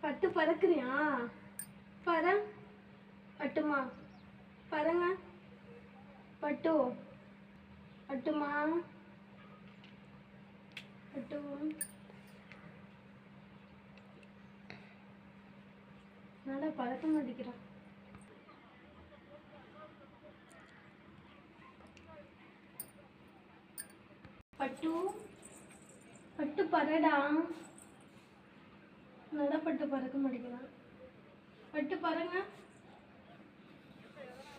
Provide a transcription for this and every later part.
பட்டு பறக்குறியா? பற பட்டுமா. பறங்க. பட்டு. பட்டுமா. பட்டு. நல்லா பறக்க மாட்டேங்கிறான் பட்டு. பட்டு பறடா. நல்லா பட்டு பறக்க மாட்டேங்கிறான் பட்டு பறங்க.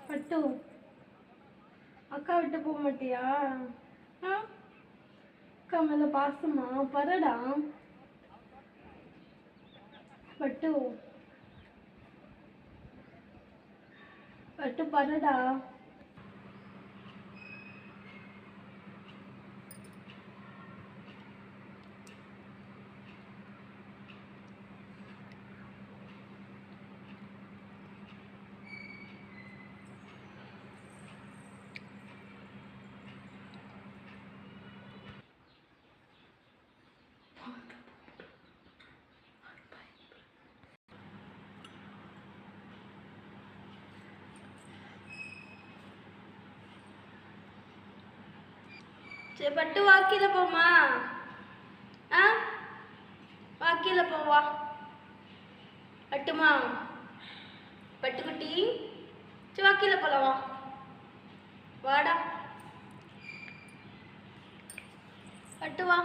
பட்டு. அக்கா விட்டு போக மாட்டியா? ஆ? அக்கா மேல பாசமா? பரடா. பட்டு. பட்டு பரடா. சரி பட்டு வாக்கியில் போமா ஆ? வாக்கியில் போவா. பட்டுமா? பட்டுக்குட்டி. சரி வாக்கியில் போலாம் வாடா. பட்டு வா.